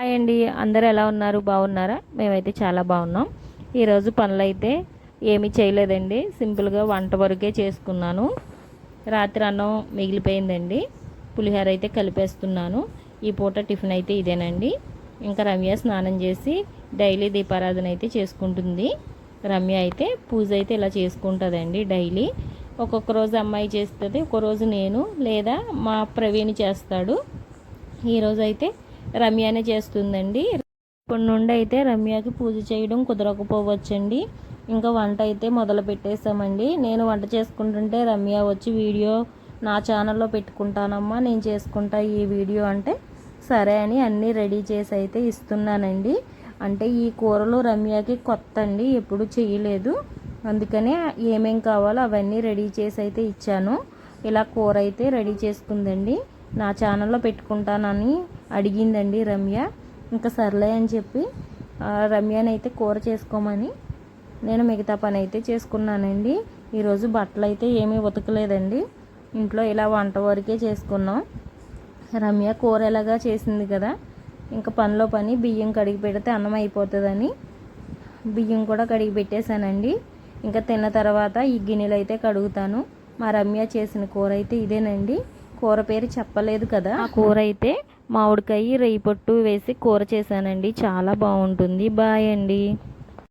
Hi అండి. అందరు ఎలా ఉన్నారు? బాగున్నారా? మేమైతే చాలా బాగున్నాం. ఈరోజు పనులు అయితే ఏమీ చేయలేదండి. సింపుల్గా వంట వరకే చేసుకున్నాను. రాత్రి అన్నం మిగిలిపోయిందండి. పులిహోర అయితే కలిపేస్తున్నాను. ఈ పూట టిఫిన్ అయితే ఇదేనండి. ఇంకా రమ్య స్నానం చేసి డైలీ దీపారాధన అయితే చేసుకుంటుంది. రమ్య అయితే పూజ అయితే ఇలా చేసుకుంటుందండి డైలీ. ఒక్కొక్క రోజు అమ్మాయి చేస్తుంది ఒక రోజు నేను లేదా మా ప్రవీణ్ చేస్తాడు. ఈరోజు అయితే రమ్యనే చేస్తుందండి. ఇప్పటి నుండి అయితే రమ్యకి పూజ చేయడం కుదరకపోవచ్చండి. ఇంకా వంట అయితే మొదలు పెట్టేసామండి నేను వంట చేసుకుంటుంటే రమ్య వచ్చి వీడియో నా ఛానల్లో పెట్టుకుంటానమ్మా నేను చేసుకుంటా ఈ వీడియో అంటే సరే అని అన్నీ రెడీ చేసి అయితే ఇస్తున్నానండి. అంటే ఈ కూరలు రమ్యకి కొత్త అండి ఎప్పుడు చేయలేదు. అందుకనే ఏమేం కావాలో అవన్నీ రెడీ చేసి అయితే ఇచ్చాను. ఇలా కూర అయితే రెడీ చేసుకుందండి. నా ఛానల్లో పెట్టుకుంటానని అడిగిందండి రమ్య. ఇంకా సర్లే అని చెప్పి రమ్యనైతే కూర చేసుకోమని నేను మిగతా పని అయితే చేసుకున్నానండి. ఈరోజు బట్టలు అయితే ఏమీ ఉతకలేదండి. ఇంట్లో ఇలా వంట వరకే చేసుకున్నాం. రమ్య కూర ఎలాగా చేసింది కదా ఇంకా పనిలో పని బియ్యం కడిగి పెడితే అన్నం అయిపోతుందని బియ్యం కూడా కడిగి పెట్టేశానండి. ఇంకా తిన్న తర్వాత ఈ గిన్నెలు అయితే కడుగుతాను. మా రమ్య చేసిన కూర అయితే ఇదేనండి. కూర పేరు చెప్పలేదు కదా. ఆ కూర అయితే మామిడికాయ రొయ్యి పొట్టు వేసి కూర చేశానండి. చాలా బాగుంటుంది. బాయ్ అండి.